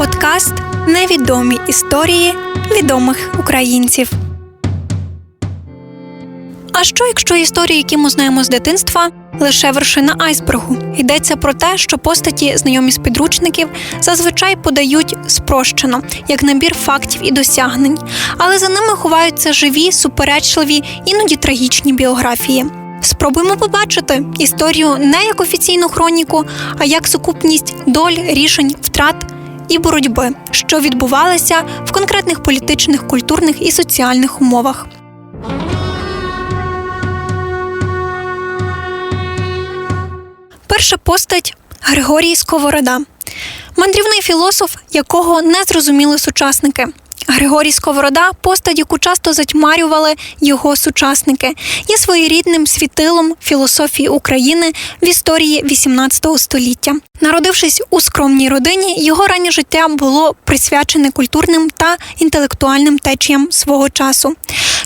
Подкаст Невідомі історії відомих українців. А що, якщо історії, які ми знаємо з дитинства, лише вершина айсбергу? Йдеться про те, що постаті, знайомі з підручників, зазвичай подають спрощено, як набір фактів і досягнень, але за ними ховаються живі, суперечливі, іноді трагічні біографії. Спробуємо побачити історію не як офіційну хроніку, а як сукупність доль, рішень, втрат і боротьби, що відбувалися в конкретних політичних, культурних і соціальних умовах. Перша постать Григорій Сковорода, мандрівний філософ, якого не зрозуміли сучасники. Григорій Сковорода постать, яку часто затьмарювали його сучасники, є своєрідним світилом філософії України в історії XVIII століття. Народившись у скромній родині, його раннє життя було присвячене культурним та інтелектуальним течіям свого часу.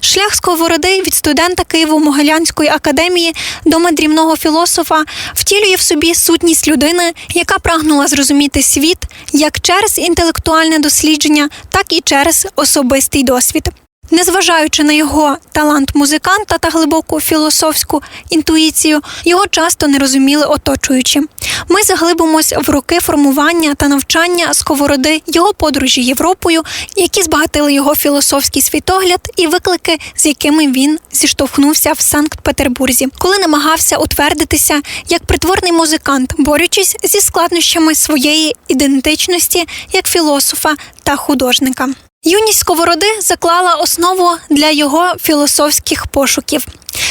Шлях сковороди від студента Києво-Могилянської академії до мандрівного філософа втілює в собі сутність людини, яка прагнула зрозуміти світ як через інтелектуальне дослідження, так і через особистий досвід. Незважаючи на його талант музиканта та глибоку філософську інтуїцію, його часто не розуміли оточуючі. Ми заглибимось в роки формування та навчання сковороди його подорожі Європою, які збагатили його філософський світогляд і виклики, з якими він зіштовхнувся в Санкт-Петербурзі, коли намагався утвердитися як притворний музикант, борючись зі складнощами своєї ідентичності як філософа та художника. Юність сковороди заклала основу для його філософських пошуків,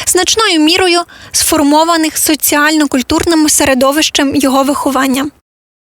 значною мірою сформованих соціально-культурним середовищем його виховання.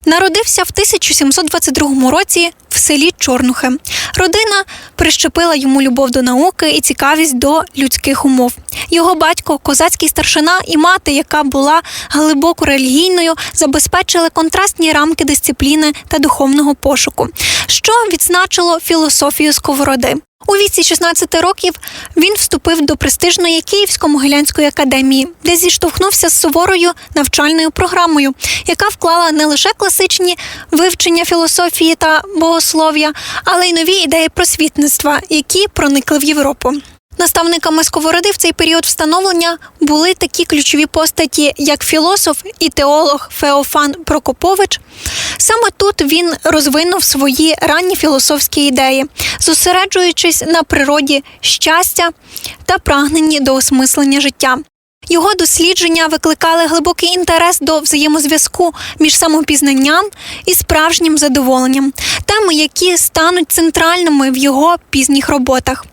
Народився в 1722 році в селі Чорнухи. Родина прищепила йому любов до науки і цікавість до людських умов. Його батько, козацький старшина і мати, яка була глибоко релігійною, забезпечили контрастні рамки дисципліни та духовного пошуку, що відзначило філософію сковороди. У віці 16 років він вступив до престижної Київсько-Могилянської академії, де зіштовхнувся з суворою навчальною програмою, яка вклала не лише класичні вивчення філософії та богослов'я, але й нові ідеї просвітництва, які проникли в Європу. Наставниками сковороди в цей період встановлення були такі ключові постаті, як філософ і теолог Феофан Прокопович. Саме тут він розвинув свої ранні філософські ідеї, зосереджуючись на природі щастя та прагненні до осмислення життя. Його дослідження викликали глибокий інтерес до взаємозв'язку між самопізнанням і справжнім задоволенням, теми, які стануть центральними в його пізніх роботах.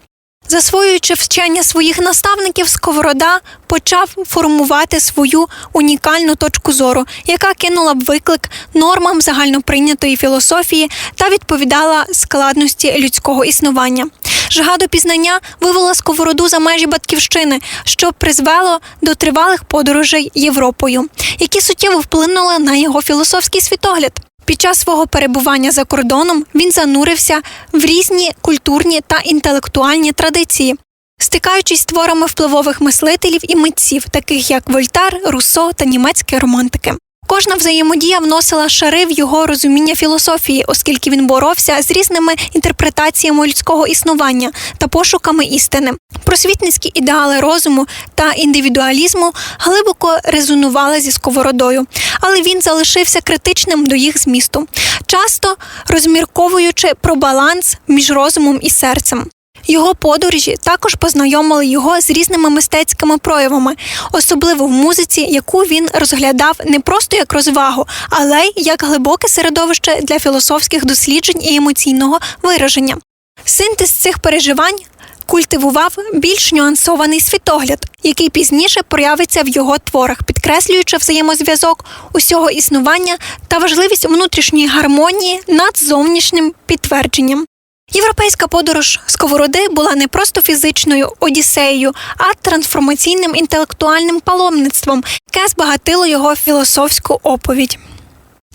Засвоюючи вчення своїх наставників, Сковорода почав формувати свою унікальну точку зору, яка кинула б виклик нормам загальноприйнятої філософії та відповідала складності людського існування. Жага до пізнання вивела сковороду за межі батьківщини, що призвело до тривалих подорожей Європою, які суттєво вплинули на його філософський світогляд. Під час свого перебування за кордоном він занурився в різні культурні та інтелектуальні традиції, стикаючись з творами впливових мислителів і митців, таких як Вольтар, Руссо та німецькі романтики. Кожна взаємодія вносила шари в його розуміння філософії, оскільки він боровся з різними інтерпретаціями людського існування та пошуками істини. Просвітницькі ідеали розуму та індивідуалізму глибоко резонували зі сковородою, але він залишився критичним до їх змісту, часто розмірковуючи про баланс між розумом і серцем. Його подорожі також познайомили його з різними мистецькими проявами, особливо в музиці, яку він розглядав не просто як розвагу, але й як глибоке середовище для філософських досліджень і емоційного вираження. Синтез цих переживань культивував більш нюансований світогляд, який пізніше проявиться в його творах, підкреслюючи взаємозв'язок усього існування та важливість внутрішньої гармонії над зовнішнім підтвердженням. Європейська подорож сковороди була не просто фізичною одіссеєю, а трансформаційним інтелектуальним паломництвом, яке збагатило його філософську оповідь.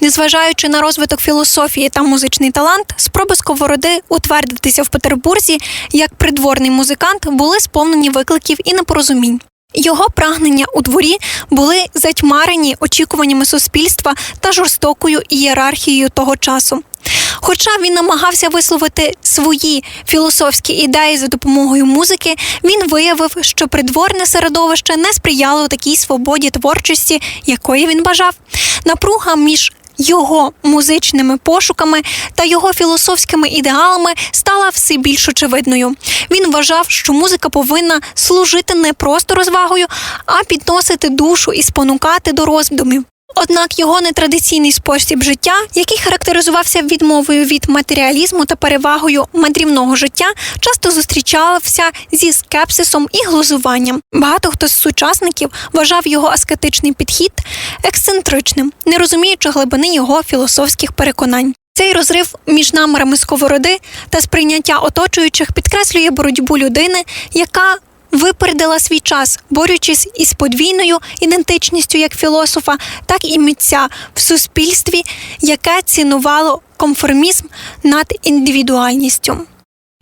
Незважаючи на розвиток філософії та музичний талант, спроби сковороди утвердитися в Петербурзі як придворний музикант були сповнені викликів і непорозумінь. Його прагнення у дворі були затьмарені очікуваннями суспільства та жорстокою ієрархією того часу. Хоча він намагався висловити свої філософські ідеї за допомогою музики, він виявив, що придворне середовище не сприяло такій свободі творчості, якої він бажав. Напруга між його музичними пошуками та його філософськими ідеалами стала все більш очевидною. Він вважав, що музика повинна служити не просто розвагою, а підносити душу і спонукати до роздумів. Однак його нетрадиційний спосіб життя, який характеризувався відмовою від матеріалізму та перевагою мандрівного життя, часто зустрічався зі скепсисом і глузуванням. Багато хто з сучасників вважав його аскетичний підхід ексцентричним, не розуміючи глибини його філософських переконань. Цей розрив між намірами сковороди та сприйняття оточуючих підкреслює боротьбу людини, яка випередила свій час, борючись із подвійною ідентичністю як філософа, так і митця в суспільстві, яке цінувало конформізм над індивідуальністю.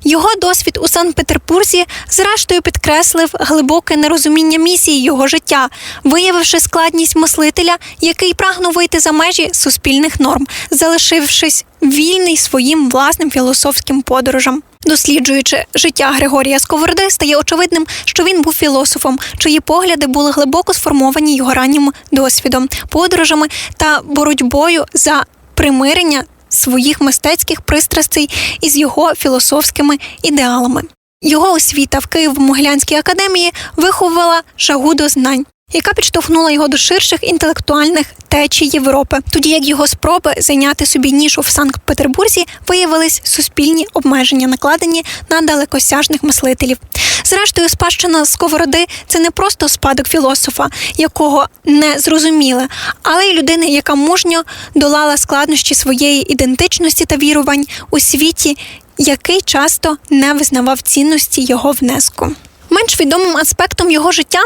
Його досвід у Санкт-Петербурзі зрештою підкреслив глибоке нерозуміння місії його життя, виявивши складність мислителя, який прагнув вийти за межі суспільних норм, залишившись вільний своїм власним філософським подорожам. Досліджуючи життя Григорія Сковороди, стає очевидним, що він був філософом, чиї погляди були глибоко сформовані його раннім досвідом, подорожами та боротьбою за примирення своїх мистецьких пристрастей із його філософськими ідеалами. Його освіта в Києво-Могилянській академії виховувала жагу до знань, яка підштовхнула його до ширших інтелектуальних течій Європи, тоді як його спроби зайняти собі нішу в Санкт-Петербурзі виявились суспільні обмеження, накладені на далекосяжних мислителів. Зрештою, спадщина сковороди це не просто спадок філософа, якого не зрозуміли, але й людини, яка мужньо долала складнощі своєї ідентичності та вірувань у світі, який часто не визнавав цінності його внеску. Менш відомим аспектом його життя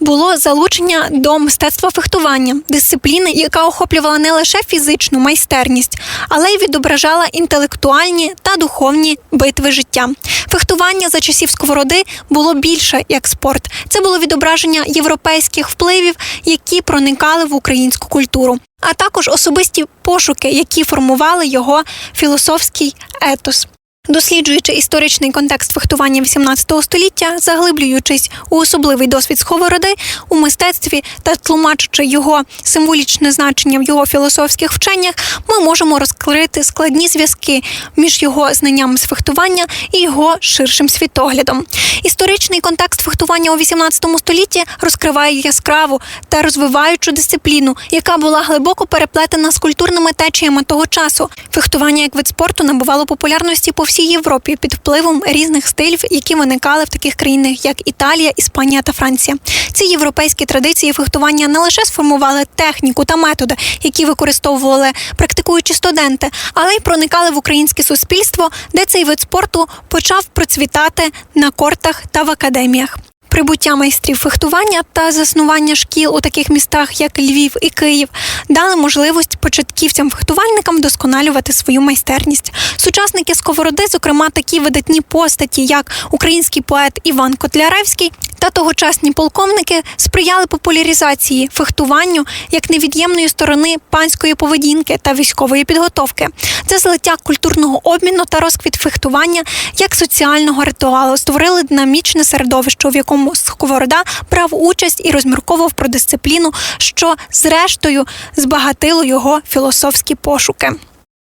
було залучення до мистецтва фехтування, дисципліни, яка охоплювала не лише фізичну майстерність, але й відображала інтелектуальні та духовні битви життя. Фехтування за часів сковороди було більше як спорт. Це було відображення європейських впливів, які проникали в українську культуру, а також особисті пошуки, які формували його філософський етос. Досліджуючи історичний контекст фехтування XVIII століття, заглиблюючись у особливий досвід сковороди у мистецтві та тлумачучи його символічне значення в його філософських вченнях, ми можемо розкрити складні зв'язки між його знаннями з фехтування і його ширшим світоглядом. Історичний контекст фехтування у XVIII столітті розкриває яскраву та розвиваючу дисципліну, яка була глибоко переплетена з культурними течіями того часу. Фехтування як вид спорту набувало популярності по всій Європі під впливом різних стилів, які виникали в таких країнах, як Італія, Іспанія та Франція. Ці європейські традиції фехтування не лише сформували техніку та методи, які використовували практикуючі студенти, але й проникали в українське суспільство, де цей вид спорту почав процвітати на кортах та в академіях. Прибуття майстрів фехтування та заснування шкіл у таких містах, як Львів і Київ, дали можливість початківцям-фехтувальникам вдосконалювати свою майстерність. Сучасники сковороди, зокрема, такі видатні постаті, як український поет Іван Котляревський та тогочасні полковники, сприяли популяризації фехтуванню як невід'ємної сторони панської поведінки та військової підготовки. Це злиття культурного обміну та розквіт фехтування як соціального ритуалу створили динамічне середовище, в якому Сковорода брав участь і розмірковував про дисципліну, що зрештою збагатило його філософські пошуки.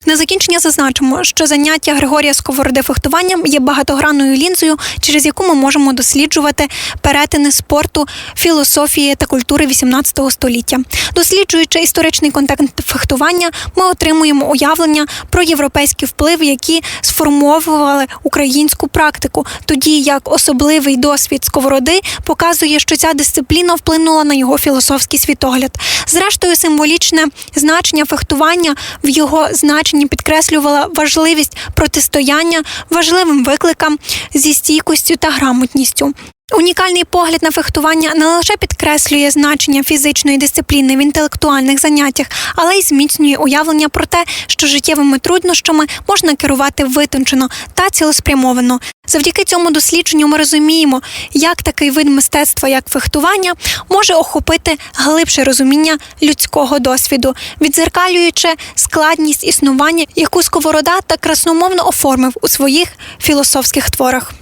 На закінчення зазначимо, що заняття Григорія Сковороди фехтуванням є багатогранною лінзою, через яку ми можемо досліджувати перетини спорту, філософії та культури XVIII століття. Досліджуючи історичний контекст фехтування, ми отримуємо уявлення про європейські впливи, які сформовували українську практику, тоді як особливий досвід сковороди показує, що ця дисципліна вплинула на його філософський світогляд. Зрештою, символічне значення фехтування в його значенні підкреслювала важливість протистояння важливим викликам зі стійкістю та грамотністю. Унікальний погляд на фехтування не лише підкреслює значення фізичної дисципліни в інтелектуальних заняттях, але й зміцнює уявлення про те, що життєвими труднощами можна керувати витончено та цілеспрямовано. Завдяки цьому дослідженню ми розуміємо, як такий вид мистецтва, як фехтування, може охопити глибше розуміння людського досвіду, відзеркалюючи складність існування, яку сковорода так красномовно оформив у своїх філософських творах.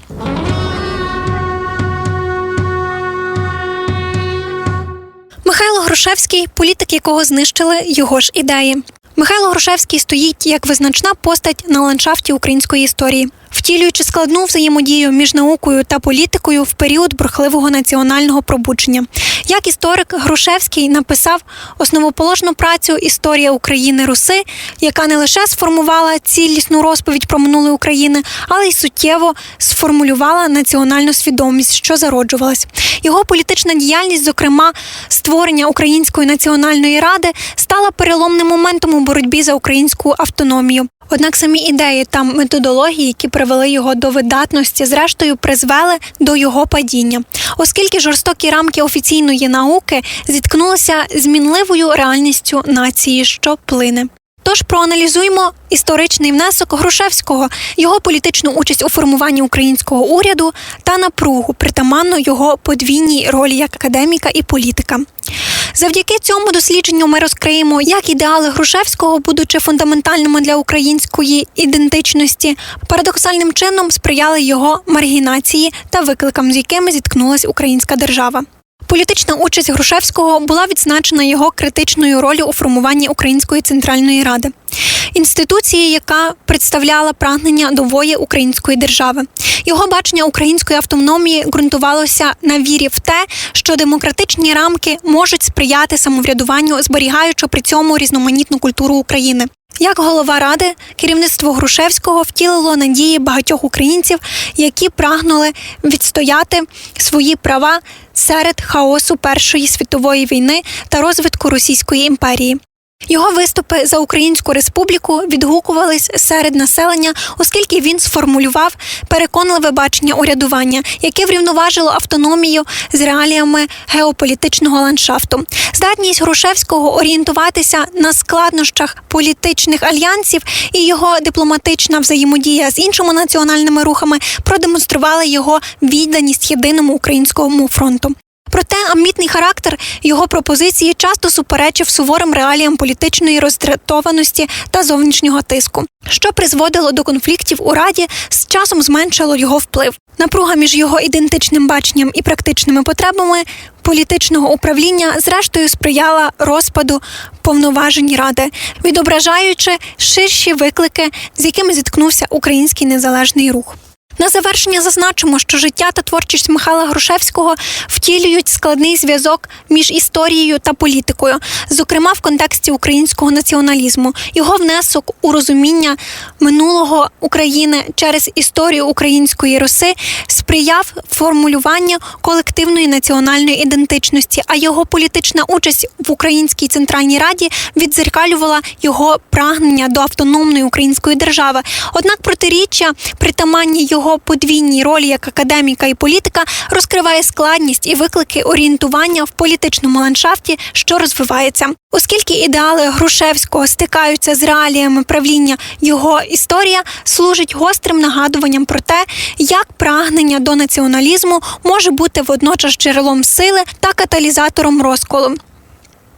Михайло Грушевський політик, якого знищили його ж ідеї. Михайло Грушевський стоїть як визначна постать на ландшафті української історії, втілюючи складну взаємодію між наукою та політикою в період бурхливого національного пробудження. Як історик Грушевський написав основоположну працю Історія України Руси, яка не лише сформувала цілісну розповідь про минуле України, але й суттєво сформулювала національну свідомість, що зароджувалась. Його політична діяльність, зокрема створення Української національної ради, стала переломним моментом у боротьбі за українську автономію. Однак самі ідеї та методології, які привели його до видатності, зрештою призвели до його падіння, оскільки жорстокі рамки офіційної науки зіткнулися з мінливою реальністю нації, що плине. Тож проаналізуємо історичний внесок Грушевського, його політичну участь у формуванні українського уряду та напругу, притаманну його подвійній ролі як академіка і політика. Завдяки цьому дослідженню ми розкриємо, як ідеали Грушевського, будучи фундаментальними для української ідентичності, парадоксальним чином сприяли його маргінації та викликам, з якими зіткнулась українська держава. Політична участь Грушевського була відзначена його критичною ролью у формуванні Української центральної ради, інституції, яка представляла прагнення нової української держави. Його бачення української автономії ґрунтувалося на вірі в те, що демократичні рамки можуть сприяти самоврядуванню, зберігаючи при цьому різноманітну культуру України. Як голова ради, керівництво Грушевського втілило надії багатьох українців, які прагнули відстояти свої права серед хаосу Першої світової війни та розвитку Російської імперії. Його виступи за Українську республіку відгукувались серед населення, оскільки він сформулював переконливе бачення урядування, яке врівноважило автономію з реаліями геополітичного ландшафту. Здатність Грушевського орієнтуватися на складнощах політичних альянсів і його дипломатична взаємодія з іншими національними рухами продемонстрували його відданість єдиному українському фронту. Проте амбітний характер його пропозиції часто суперечив суворим реаліям політичної роздратованості та зовнішнього тиску, що призводило до конфліктів у раді, з часом зменшило його вплив. Напруга між його ідентичним баченням і практичними потребами політичного управління зрештою сприяла розпаду повноважень ради, відображаючи ширші виклики, з якими зіткнувся український незалежний рух. На завершення зазначимо, що життя та творчість Михайла Грушевського втілюють складний зв'язок між історією та політикою, зокрема в контексті українського націоналізму. Його внесок у розуміння минулого України через історію української Руси сприяв формулюванню колективної національної ідентичності, а його політична участь в Українській центральній раді відзеркалювала його прагнення до автономної української держави. Однак протиріччя притаманні його його подвійній ролі як академіка і політика розкриває складність і виклики орієнтування в політичному ландшафті, що розвивається. Оскільки ідеали Грушевського стикаються з реаліями правління, його історія служить гострим нагадуванням про те, як прагнення до націоналізму може бути водночас джерелом сили та каталізатором розколу.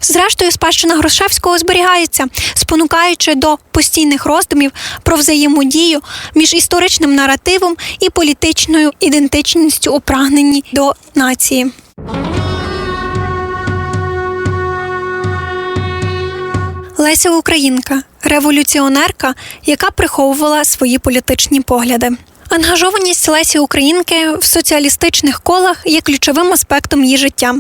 Зрештою, спадщина Грушевського зберігається, спонукаючи до постійних роздумів про взаємодію між історичним наративом і політичною ідентичністю у прагненні до нації. Леся Українка революціонерка, яка приховувала свої політичні погляди. Ангажованість Лесі Українки в соціалістичних колах є ключовим аспектом її життя,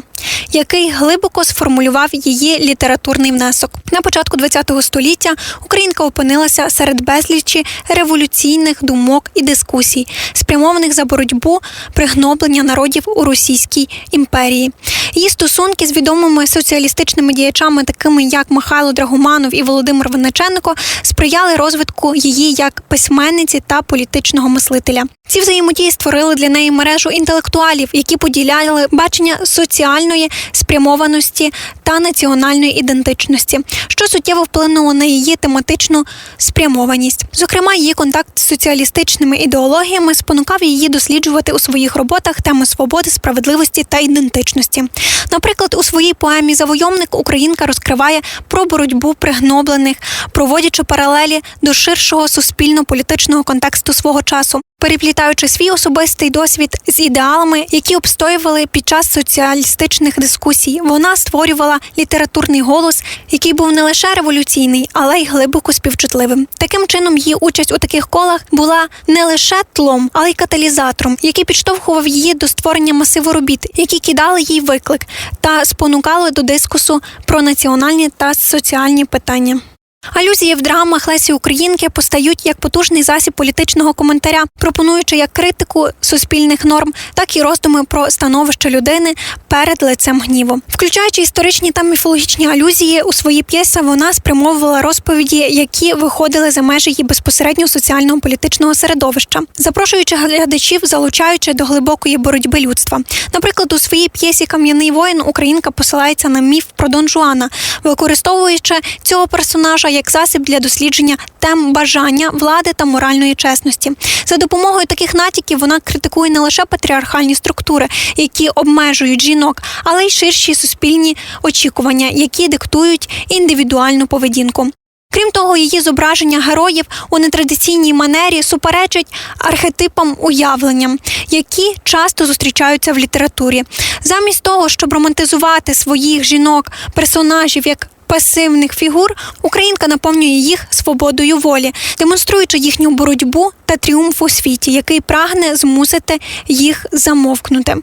який глибоко сформулював її літературний внесок. На початку ХХ століття Українка опинилася серед безлічі революційних думок і дискусій, спрямованих за боротьбу пригноблення народів у Російській імперії. Її стосунки з відомими соціалістичними діячами, такими як Михайло Драгоманов і Володимир Винниченко, сприяли розвитку її як письменниці та політичного мислення мислителя. Ці взаємодії створили для неї мережу інтелектуалів, які поділяли бачення соціальної спрямованості та національної ідентичності, що суттєво вплинуло на її тематичну спрямованість. Зокрема, її контакт з соціалістичними ідеологіями спонукав її досліджувати у своїх роботах теми свободи, справедливості та ідентичності. Наприклад, у своїй поемі Завойовник Українка розкриває про боротьбу пригноблених, проводячи паралелі до ширшого суспільно-політичного контексту свого часу. Переплітаючи свій особистий досвід з ідеалами, які обстоювали під час соціалістичних дискусій, вона створювала літературний голос, який був не лише революційний, але й глибоко співчутливим. Таким чином, її участь у таких колах була не лише тлом, але й каталізатором, який підштовхував її до створення масиву робіт, які кидали їй виклик та спонукали до дискусу про національні та соціальні питання. Алюзії в драмах Лесі Українки постають як потужний засіб політичного коментаря, пропонуючи як критику суспільних норм, так і роздуми про становище людини перед лицем гніву. Включаючи історичні та міфологічні алюзії у свої п'єси, вона спрямовувала розповіді, які виходили за межі її безпосередньо соціального політичного середовища, запрошуючи глядачів, залучаючи до глибокої боротьби людства. Наприклад, у своїй п'єсі Кам'яний воїн Українка посилається на міф про Дон Жуана, використовуючи цього персонажа як засіб для дослідження тем бажання, влади та моральної чесності. За допомогою таких натяків вона критикує не лише патріархальні структури, які обмежують жінок, але й ширші суспільні очікування, які диктують індивідуальну поведінку. Крім того, її зображення героїв у нетрадиційній манері суперечить архетипам уявленням, які часто зустрічаються в літературі. Замість того, щоб романтизувати своїх жінок, персонажів як пасивних фігур, українка наповнює їх свободою волі, демонструючи їхню боротьбу та тріумф у світі, який прагне змусити їх замовкнути.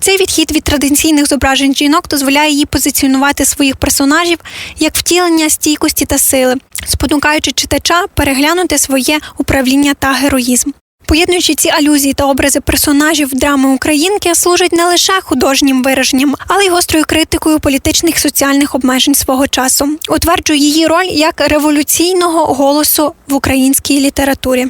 Цей відхід від традиційних зображень жінок дозволяє їй позиціонувати своїх персонажів як втілення стійкості та сили, спонукаючи читача переглянути своє управління та героїзм. Поєднуючи ці алюзії та образи персонажів драми українки служать не лише художнім вираженням, але й гострою критикою політичних соціальних обмежень свого часу, утверджує її роль як революційного голосу в українській літературі.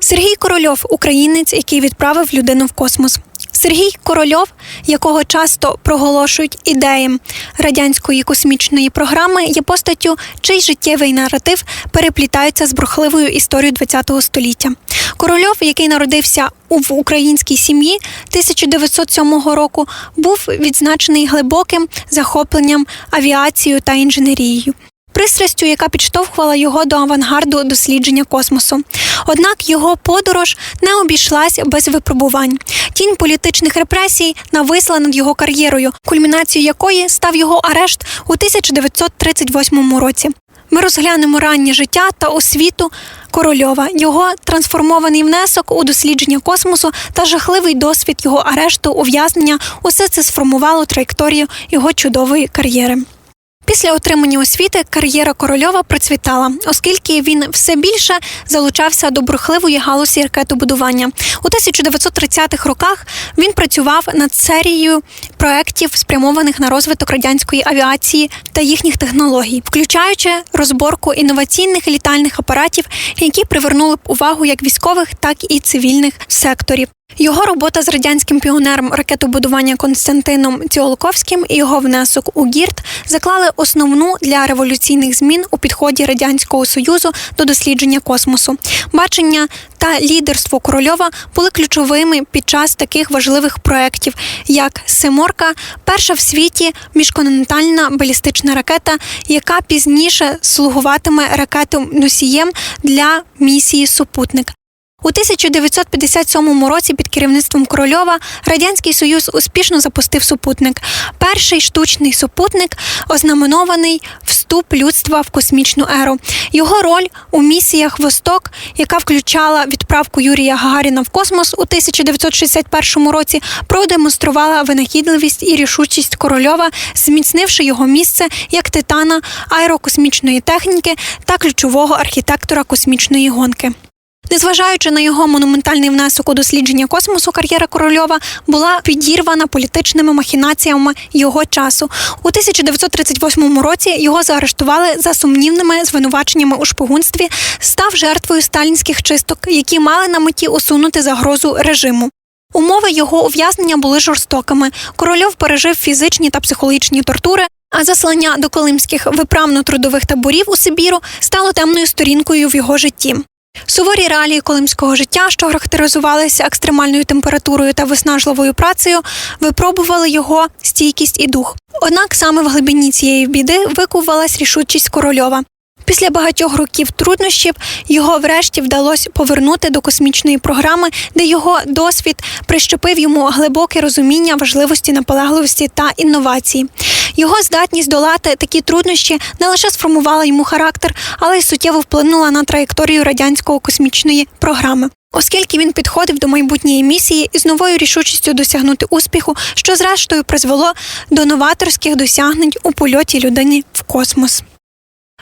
Сергій Корольов українець, який відправив людину в космос. Сергій Корольов, якого часто проголошують ідеєм радянської космічної програми, є постаттю, чий життєвий наратив переплітається з брухливою історією ХХ століття. Корольов, який народився в українській сім'ї 1907 року, був відзначений глибоким захопленням авіацією та інженерією. Пристрастю, яка підштовхувала його до авангарду дослідження космосу. Однак його подорож не обійшлась без випробувань. Тінь політичних репресій нависла над його кар'єрою, кульмінацією якої став його арешт у 1938 році. Ми розглянемо раннє життя та освіту Корольова, його трансформований внесок у дослідження космосу та жахливий досвід його арешту, ув'язнення. Усе це сформувало траєкторію його чудової кар'єри. Після отримання освіти кар'єра Корольова процвітала, оскільки він все більше залучався до бурхливої галузі ракетобудування. У 1930-х роках він працював над серією проєктів, спрямованих на розвиток радянської авіації та їхніх технологій, включаючи розборку інноваційних літальних апаратів, які привернули б увагу як військових, так і цивільних секторів. Його робота з радянським піонером ракетобудування Константином Ціолковським і його внесок у ГІРТ заклали основну для революційних змін у підході радянського союзу до дослідження космосу. Бачення та лідерство Корольова були ключовими під час таких важливих проєктів, як Семорка, перша в світі міжконтинентальна балістична ракета, яка пізніше слугуватиме ракетом носієм для місії Супутник. У 1957 році під керівництвом Корольова Радянський Союз успішно запустив супутник. Перший штучний супутник, ознаменований вступ людства в космічну еру. Його роль у місіях Восток, яка включала відправку Юрія Гагаріна в космос у 1961 році, продемонструвала винахідливість і рішучість Корольова, зміцнивши його місце як титана аерокосмічної техніки та ключового архітектора космічної гонки. Незважаючи на його монументальний внесок у дослідження космосу, кар'єра Корольова була підірвана політичними махінаціями його часу. У 1938 році його заарештували за сумнівними звинуваченнями у шпигунстві, став жертвою сталінських чисток, які мали на меті усунути загрозу режиму. Умови його ув'язнення були жорстокими. Корольов пережив фізичні та психологічні тортури. А заслання до колимських виправно-трудових таборів у Сибіру стало темною сторінкою в його житті. Суворі реалії колимського життя, що характеризувалися екстремальною температурою та виснажливою працею, випробували його стійкість і дух. Однак саме в глибині цієї біди викувалась рішучість корольова. Після багатьох років труднощів його врешті вдалося повернути до космічної програми, де його досвід прищепив йому глибоке розуміння важливості наполегливості та інновацій. Його здатність долати такі труднощі не лише сформувала йому характер, але й суттєво вплинула на траєкторію радянського космічної програми. Оскільки він підходив до майбутньої місії із новою рішучістю досягнути успіху, що зрештою призвело до новаторських досягнень у польоті людини в космос.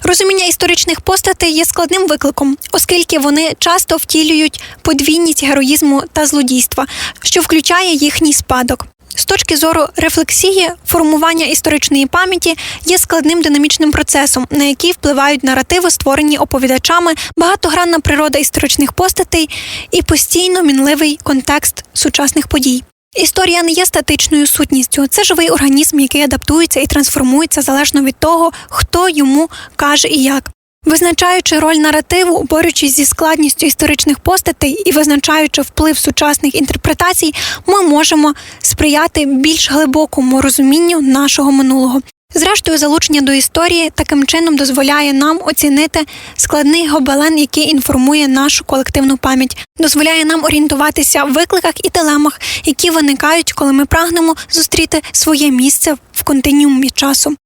Розуміння історичних постатей є складним викликом, оскільки вони часто втілюють подвійність героїзму та злодійства, що включає їхній спадок. З точки зору рефлексії, формування історичної пам'яті є складним динамічним процесом, на який впливають наративи, створені оповідачами, багатогранна природа історичних постатей і постійно мінливий контекст сучасних подій. Історія не є статичною сутністю. Це живий організм, який адаптується і трансформується залежно від того, хто йому каже і як. Визначаючи роль наративу, борючись зі складністю історичних постатей і визначаючи вплив сучасних інтерпретацій, ми можемо сприяти більш глибокому розумінню нашого минулого. Зрештою, залучення до історії таким чином дозволяє нам оцінити складний гобелен, який інформує нашу колективну пам'ять, дозволяє нам орієнтуватися в викликах і дилемах, які виникають, коли ми прагнемо зустріти своє місце в континіумі часу.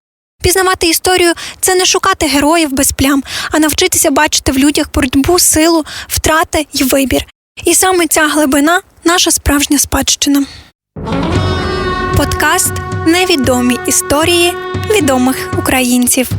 Пізнавати історію це не шукати героїв без плям, а навчитися бачити в людях боротьбу, силу, втрати й вибір. І саме ця глибина наша справжня спадщина. Подкаст Невідомі історії відомих українців.